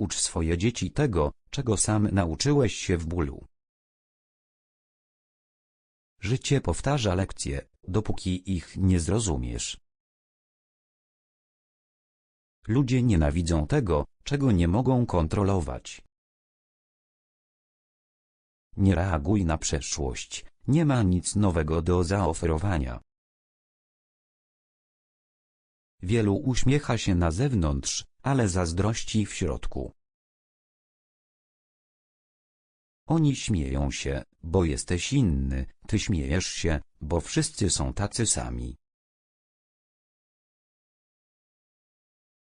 Ucz swoje dzieci tego, czego sam nauczyłeś się w bólu. Życie powtarza lekcje, dopóki ich nie zrozumiesz. Ludzie nienawidzą tego, czego nie mogą kontrolować. Nie reaguj na przeszłość, nie ma nic nowego do zaoferowania. Wielu uśmiecha się na zewnątrz, ale zazdrości w środku. Oni śmieją się, bo jesteś inny, ty śmiejesz się, bo wszyscy są tacy sami.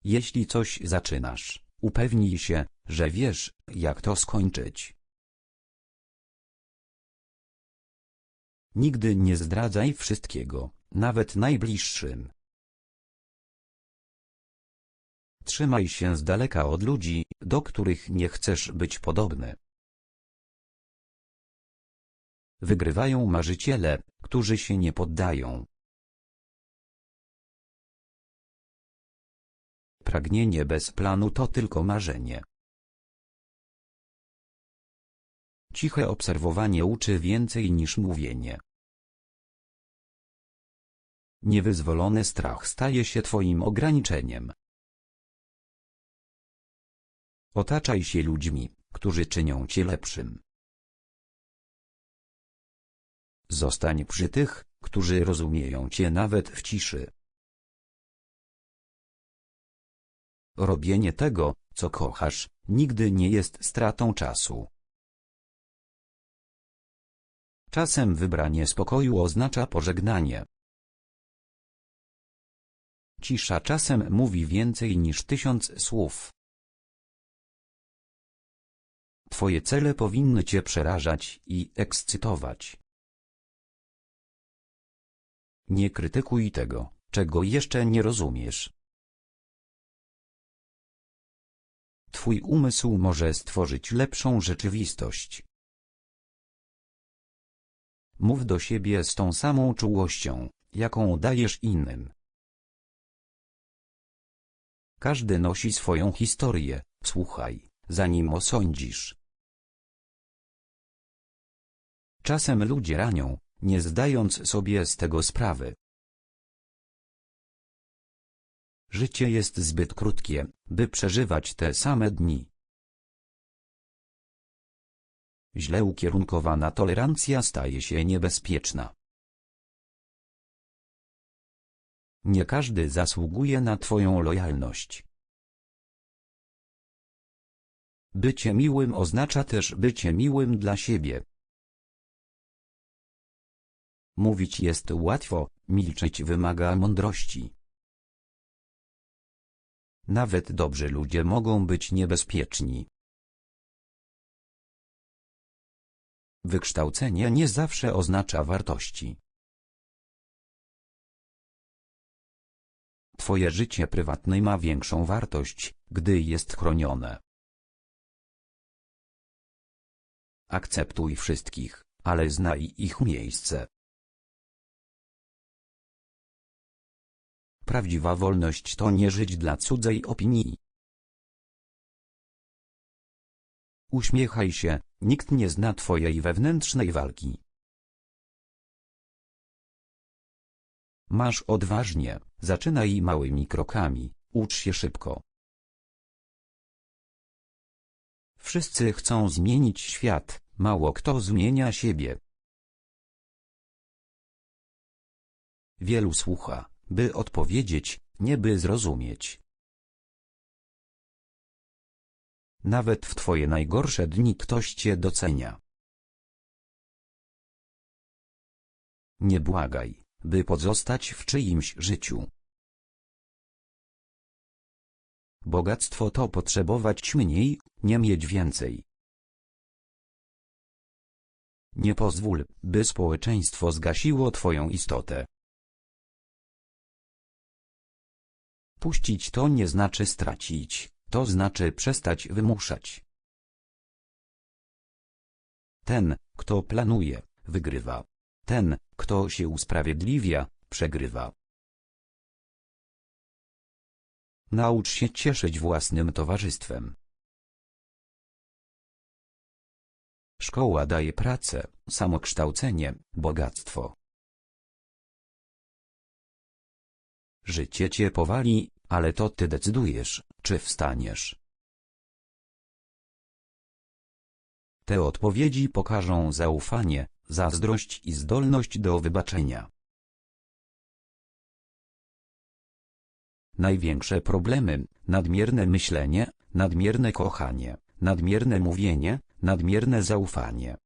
Jeśli coś zaczynasz, upewnij się, że wiesz, jak to skończyć. Nigdy nie zdradzaj wszystkiego, nawet najbliższym. Trzymaj się z daleka od ludzi, do których nie chcesz być podobny. Wygrywają marzyciele, którzy się nie poddają. Pragnienie bez planu to tylko marzenie. Ciche obserwowanie uczy więcej niż mówienie. Niewyzwolony strach staje się twoim ograniczeniem. Otaczaj się ludźmi, którzy czynią cię lepszym. Zostań przy tych, którzy rozumieją cię nawet w ciszy. Robienie tego, co kochasz, nigdy nie jest stratą czasu. Czasem wybranie spokoju oznacza pożegnanie. Cisza czasem mówi więcej niż tysiąc słów. Twoje cele powinny cię przerażać i ekscytować. Nie krytykuj tego, czego jeszcze nie rozumiesz. Twój umysł może stworzyć lepszą rzeczywistość. Mów do siebie z tą samą czułością, jaką dajesz innym. Każdy nosi swoją historię, słuchaj, zanim osądzisz. Czasem ludzie ranią, nie zdając sobie z tego sprawy. Życie jest zbyt krótkie, by przeżywać te same dni. Źle ukierunkowana tolerancja staje się niebezpieczna. Nie każdy zasługuje na Twoją lojalność. Bycie miłym oznacza też bycie miłym dla siebie. Mówić jest łatwo, milczeć wymaga mądrości. Nawet dobrzy ludzie mogą być niebezpieczni. Wykształcenie nie zawsze oznacza wartości. Twoje życie prywatne ma większą wartość, gdy jest chronione. Akceptuj wszystkich, ale znaj ich miejsce. Prawdziwa wolność to nie żyć dla cudzej opinii. Uśmiechaj się, nikt nie zna twojej wewnętrznej walki. Masz odważnie, zaczynaj małymi krokami, ucz się szybko. Wszyscy chcą zmienić świat, mało kto zmienia siebie. Wielu słucha, by odpowiedzieć, nie by zrozumieć. Nawet w twoje najgorsze dni ktoś cię docenia. Nie błagaj, by pozostać w czyimś życiu. Bogactwo to potrzebować mniej, nie mieć więcej. Nie pozwól, by społeczeństwo zgasiło twoją istotę. Odpuścić to nie znaczy stracić, to znaczy przestać wymuszać. Ten, kto planuje, wygrywa. Ten, kto się usprawiedliwia, przegrywa. Naucz się cieszyć własnym towarzystwem. Szkoła daje pracę, samokształcenie, bogactwo. Życie cię powali, ale to ty decydujesz, czy wstaniesz. Te odpowiedzi pokażą zaufanie, zazdrość i zdolność do wybaczenia. Największe problemy, nadmierne myślenie, nadmierne kochanie, nadmierne mówienie, nadmierne zaufanie.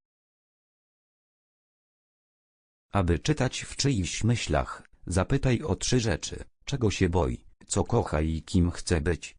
Aby czytać w czyichś myślach, zapytaj o trzy rzeczy, czego się boi, co kocha i kim chce być.